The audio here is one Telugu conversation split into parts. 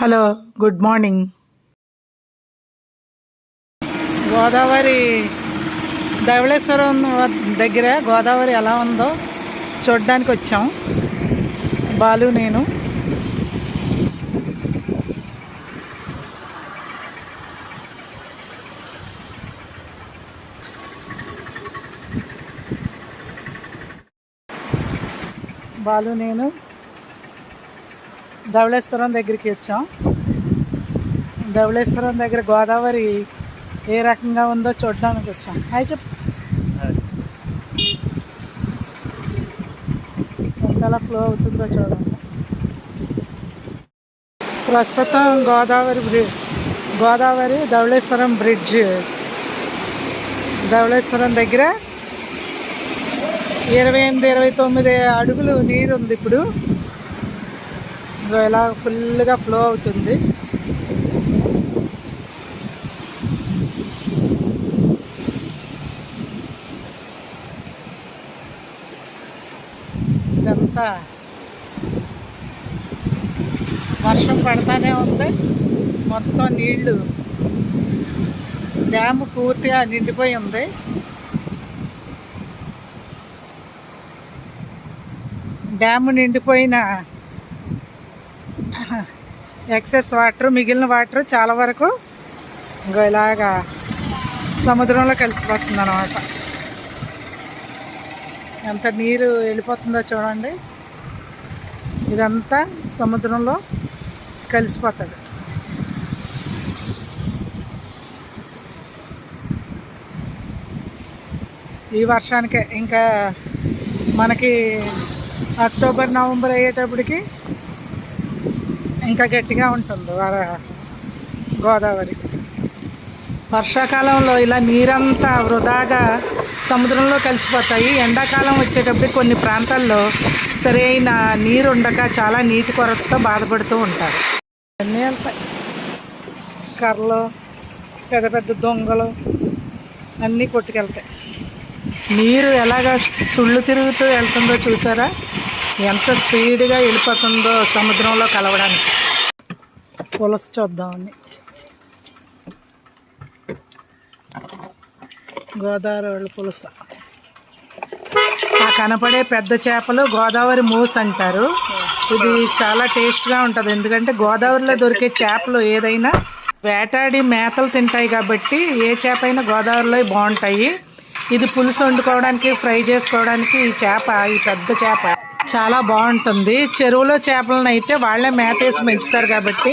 Hello good morning. Godavari Dhavaleswaram దగ్గర గోదావరి ఎలా ఉందో చూడడానికి వచ్చాం. బాలు నేను. బాలు నేను. ధవళేశ్వరం దగ్గరికి వచ్చాం. ధవళేశ్వరం దగ్గర గోదావరి ఏ రకంగా ఉందో చూడడానికి వచ్చాం. హాయ్ చెప్ ఎంతలా ఫ్లో అవుతుందో చూడండి. ప్రస్తుతం గోదావరి బ్రిడ్జ్ గోదావరి ధవళేశ్వరం బ్రిడ్జ్. ధవళేశ్వరం దగ్గర ఇరవై ఎనిమిది ఇరవై తొమ్మిది అడుగులు నీరు ఉంది ఇప్పుడు. ఇదిగో ఇలా ఫుల్గా ఫ్లో అవుతుంది. ఇదంతా వర్షం పడతానే ఉంది. మొత్తం నీళ్ళు డ్యామ్ పూర్తిగా నిండిపోయి ఉంది. డ్యామ్ నిండిపోయిన ఎక్సెస్ వాటర్ మిగిలిన వాటర్ చాలా వరకు ఇంకో ఇలాగా సముద్రంలో కలిసిపోతుంది అనమాట ఎంత నీరు వెళ్ళిపోతుందో చూడండి. ఇదంతా సముద్రంలో కలిసిపోతుంది. ఈ వర్షానికే ఇంకా మనకి అక్టోబర్ నవంబర్ అయ్యేటప్పటికి ఇంకా గట్టిగా ఉంటుంది వర- గోదావరి. వర్షాకాలంలో ఇలా నీరంతా వృధాగా సముద్రంలో కలిసిపోతాయి. ఎండాకాలం వచ్చేటప్పటికి కొన్ని ప్రాంతాల్లో సరైన నీరు ఉండక చాలా నీటి కొరతతో బాధపడుతూ ఉంటారు. అన్నీ వెళ్తాయి. కర్రలు పెద్ద పెద్ద దొంగలు అన్నీ కొట్టుకెళ్తాయి. నీరు ఎలాగ సుళ్ళు తిరుగుతూ వెళ్తుందో చూసారా? ఎంత స్పీడ్గా వెళ్ళిపోతుందో సముద్రంలో కలవడానికి. పులస చూద్దామని గోదావరి పులస. ఆ కనపడే పెద్ద చేపలు గోదావరి మూస్ అంటారు. ఇది చాలా టేస్ట్గా ఉంటుంది. ఎందుకంటే గోదావరిలో దొరికే చేపలు ఏదైనా వేటాడి మేతలు తింటాయి కాబట్టి ఏ చేప అయినా గోదావరిలో బాగుంటాయి. ఇది పులుసు వండుకోవడానికి ఫ్రై చేసుకోవడానికి ఈ చేప ఈ పెద్ద చేప. చాలా బాగుంటుంది. చెరువులో చేపలను అయితే వాళ్ళే మేతేసి పెంచుతారు కాబట్టి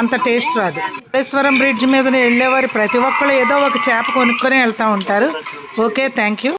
అంత టేస్ట్ రాదు. కాళేశ్వరం బ్రిడ్జ్ మీద వెళ్ళేవారు. ప్రతి ఒక్కరు ఏదో ఒక చేప కొనుక్కొని వెళ్తూ ఉంటారు. Okay thank you.